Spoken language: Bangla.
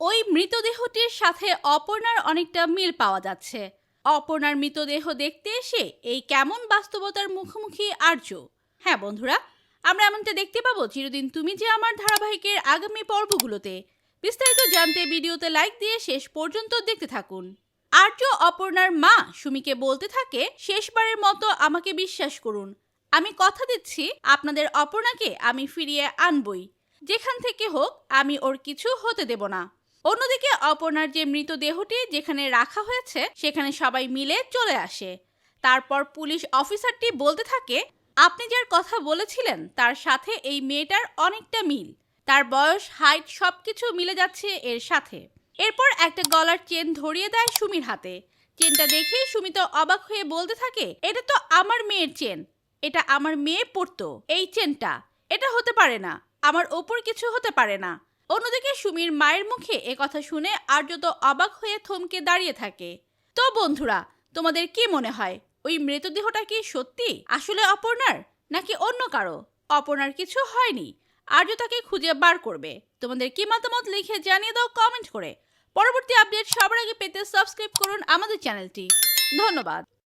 ওই মৃতদেহটির সাথে অপর্ণার অনেকটা মিল পাওয়া যাচ্ছে। অপর্ণার মৃতদেহ দেখতে এসে এই কেমন বাস্তবতার মুখোমুখি আর্য। হ্যাঁ বন্ধুরা, আমরা এমনটা দেখতে পাবো চিরদিন তুমি যে আমার ধারাবাহিকের আগামী পর্বগুলোতে। বিস্তারিত জানতে ভিডিওতে লাইক দিয়ে শেষ পর্যন্ত দেখতে থাকুন। আর্য অপর্ণার মা সুমিকে বলতে থাকে, শেষবারের মতো আমাকে বিশ্বাস করুন। আমি কথা দিচ্ছি, আপনাদের অপর্ণাকে আমি ফিরিয়ে আনবই। যেখান থেকে হোক, আমি ওর কিছু হতে দেব না। অন্যদিকে অপর্ণার যে মৃতদেহটি যেখানে রাখা হয়েছে, সেখানে সবাই মিলে চলে আসে। তারপর পুলিশ অফিসারটি বলতে থাকে, আপনি যার কথা বলেছিলেন, তার সাথে এই মেয়েটার অনেকটা মিল। তার বয়স, হাইট সবকিছু মিলে যাচ্ছে এর সাথে। এরপর একটা গলার চেন ধরিয়ে দেয় সুমির হাতে। চেনটা দেখেই সুমি তো অবাক হয়ে বলতে থাকে, এটা তো আমার মেয়ের চেন। এটা আমার মেয়ে পড়তো এই চেনটা, এটা হতে পারে না। আমার ওপর কিছু হতে পারে না। অন্যদিকে সুমির মায়ের মুখে কথা শুনে আর্য তো অবাক হয়ে থমকে দাঁড়িয়ে থাকে। তো বন্ধুরা, তোমাদের কি মনে হয়? ওই মৃতদেহটা কি সত্যি? আসলে অপর্ণার? নাকি অন্য কারও? অপর্ণার কিছু হয়নি। আর্য তাকে খুঁজে বার করবে। তোমাদের কি মতামত লিখে জানিয়ে দাও কমেন্ট করে। পরবর্তী আপডেট সবার আগে পেতে সাবস্ক্রাইব করুন আমাদের চ্যানেলটি। ধন্যবাদ।